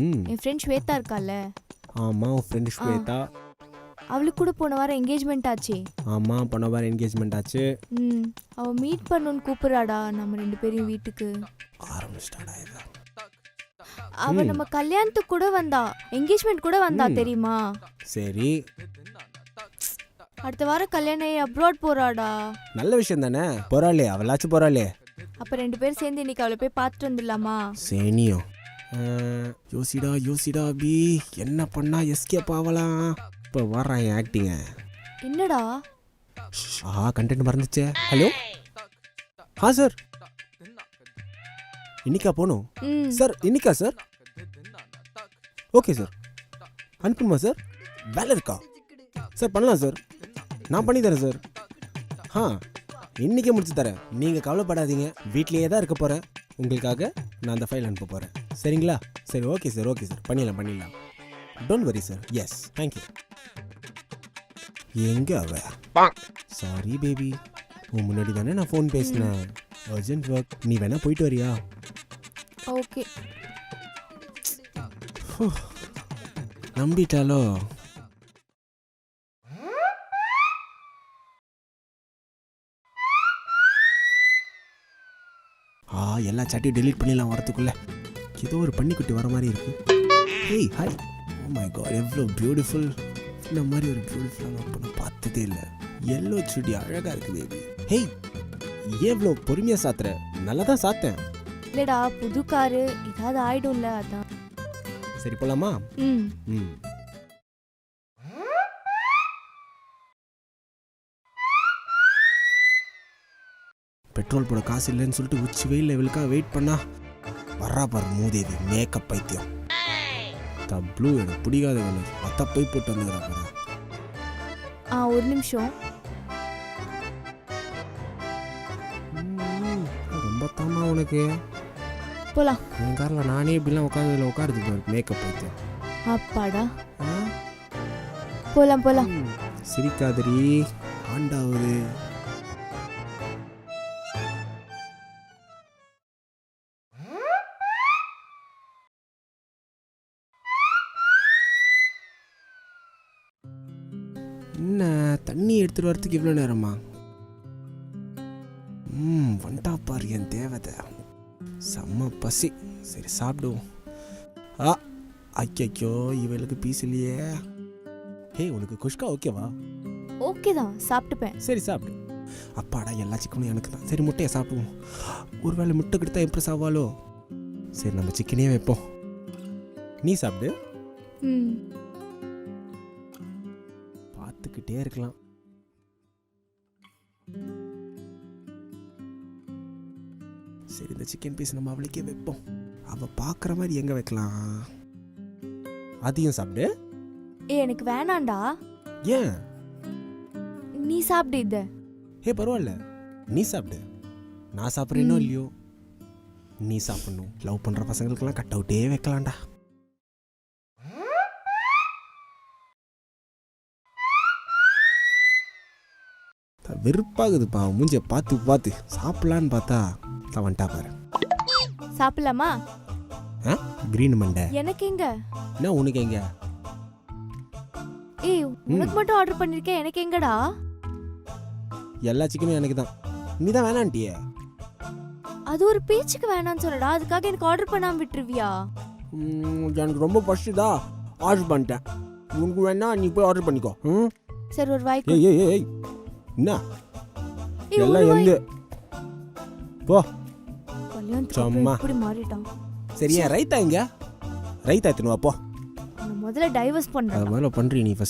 ம். என் ஃப்ரெண்ட் ஸ்வேதா இருக்கால ஆமாம் உன் ஃப்ரெண்டு ஸ்வேதா. அவளுக்கு கூட போன வாரம் என்கேஜ்மெண்ட் ஆச்சே. ஆமாம் போன வாரம் என்கேஜ்மெண்ட் ஆச்சு. ம் அவ மீட் பண்ணணும்னு கூப்பிடுறாடா நம்ம ரெண்டு பேரையும் வீட்டுக்கு. ஆரம்பிச்சிட்டாடா இது அவ. நம்ம கல்யாணத்துக்கு கூட வந்தா என்கேஜ்மெண்ட் கூட வந்தா. தெரியுமா? சரி. அடுத்த வாரம் கல்யாணம் அப்ராட் போறாடா. நல்ல விஷயம் தானே? போறாளே அவளாச்சும் போறாளே. அப்ப ரெண்டு பேரும் சேர்ந்து இன்னைக்கு அவளை போய் பார்த்துட்டு வந்துடலாமா? சேனியம். அஹ், யோசிடா யோசிடா அபி. என்ன பண்ணா எஸ்கேப் ஆகலாம் இப்போ வர்றான் என் ஆக்டிங்க என்னடா? ஆ கண்டென்ட் மறந்துச்சே. ஹலோ ஆ சார் இன்னிக்கா போகணும் சார் இன்னிக்கா சார் ஓகே சார் அனுப்பணுமா சார் வேலை இருக்கா? சார் பண்ணலாம் சார் நான் பண்ணி தரேன் சார் ஆ இன்னைக்கே முடிச்சு தரேன். நீங்கள் கவலைப்படாதீங்க. வீட்லயே தான் இருக்க போகிறேன் உங்களுக்காக நான் அந்த ஃபைல் அனுப்ப போகிறேன் சரிங்களா? சரி ஓகே சார் ஓகே சார் பண்ணிடலாம் பண்ணிடலாம். Don't worry sir yes thank you எங்க அவ? சாரி பேபி உன் முன்னாடி தானே நான் ஃபோன் பேசினேன். அர்ஜென்ட் ஒர்க் நீ வேணா போயிட்டு வரியா? ஓகே நம்பிட்டாலோ? ஆ எல்லா சாட்டையும் டெலீட் பண்ணிடலாம் வரதுக்குள்ள ஏதோ ஒரு பன்னிக்குட்டி வர மாதிரி இருக்கு. ஏய் ஹாய் ஓ மை காட் எவ்வளோ பியூட்டிஃபுல் இந்த மாதிரி ஒரு பியூட்டிஃபுல்லான பொண்ணு பார்த்ததே இல்லை. எல்லோ சுடி அழகா இருக்கு பேபி ஹேய் ஏன் இவ்வளோ பொறுமையாக சாத்துற? நல்லா தான் சாத்தேன். இல்லடா புது காரு ஏதாவது ஆயிடும்ல அதான். சரி போலாமா? ம். ம். பெட்ரோல் போட காசு இல்லைன்னு சொல்லிட்டு உச்சி வெயில் லெவலுக்காக வெயிட் பண்ணா. வர்றா பாரு மூதேவி மேக்கப் பைத்தியம். த ப்ளூ எனக்கு பிடிக்காத கலர் அத்த போய் போட்டு வந்துக்கிறா பாரு. ஆ ஒரு நிமிஷம். ரொம்ப தாமா உனக்கு. போலாம். என் காரில் நானே இப்படிலாம் உட்காந்து இதில் உட்காருது பாரு மேக்கப் பைத்தியம். அப்பாடா? போலாம் போலாம். சிரிக்காதடி. ஆண்டாவது. என்ன தண்ணி எடுத்துட்டு வரதுக்கு இவ்வளோ நேரமா? ம் வந்துட்டா பாரு என் தேவதை. செம்ம பசி. சரி சாப்பிடுவோம். ஆ ஐயோ இவளுக்கு பீஸ் இல்லையே. ஹே உனக்கு குஷ்கா ஓகேவா ஓகே தான் சாப்பிட்டுப்பேன். சரி சாப்பிடு. அப்பாடா எல்லா சிக்கனும் எனக்கு தான். சரி முட்டையை சாப்பிடுவோம். ஒருவேளை முட்டை கொடுத்தா இம்ப்ரெஸ் ஆவாளோ? சரி நம்ம சிக்கனே வைப்போம். நீ சாப்பிடு. ம். பார்த்துக்கிட்டே இருக்கலாம். சரி இந்த சிக்கன் பீஸ் நம்ம அவளுக்கே வைப்போம். அவ பார்க்குற மாதிரி எங்க வைக்கலாம்? அதையும் சாப்பிடு. ஏ எனக்கு வேணாண்டா ஏன்? நீ சாப்பிடு இத. ஹே பரவாயில்ல. நீ சாப்பிடு. நான் சாப்பிட்றேனோ. இல்லையோ? நீ சாப்பிடணும். லவ் பண்ற பசங்களுக்கெல்லாம் கட் அவுட்டே வைக்கலாம்டா. வெறுப்பாகுதுப்பா. அவன் மூஞ்சிய பார்த்து பார்த்து. சாப்பிடலான்னு பார்த்தா வந்துட்டா பாரு. சாப்பிடலாமா? ஆ? கிரீன் மண்டை. எனக்கு எங்க? என்ன உனக்கு எங்க? ஏய் உனக்கு மட்டும் ஆர்டர் பண்ணிருக்கேன். எனக்கு எங்கடா? எல்லா சிக்கனும் எனக்கு தான். நீ தான் வேணான்ட்டியே. அது ஒரு பேச்சுக்கு வேணாம்னு சொல்லடா. அதுக்காக எனக்கு ஆர்டர் பண்ணாம விட்டுருவியா? ம், எனக்கு ரொம்ப பசிதா ஆர்டர் பண்ணிட்டேன். உனக்கு வேணா நீ போய் ஆர்டர் பண்ணிக்கோ. ம்? சரி ஒரு வாய்க்கு. ஏய் ஏய் ஏய். என்ன? எல்லாம் எந்த போ. சும்மா. இப்படி மாறிட்டான்? சரியா ரைத்தா எங்க ரைத்தா எத்தனை போ. முதல்ல டைவர்ஸ் அது முதல்ல பண்றீ நீ.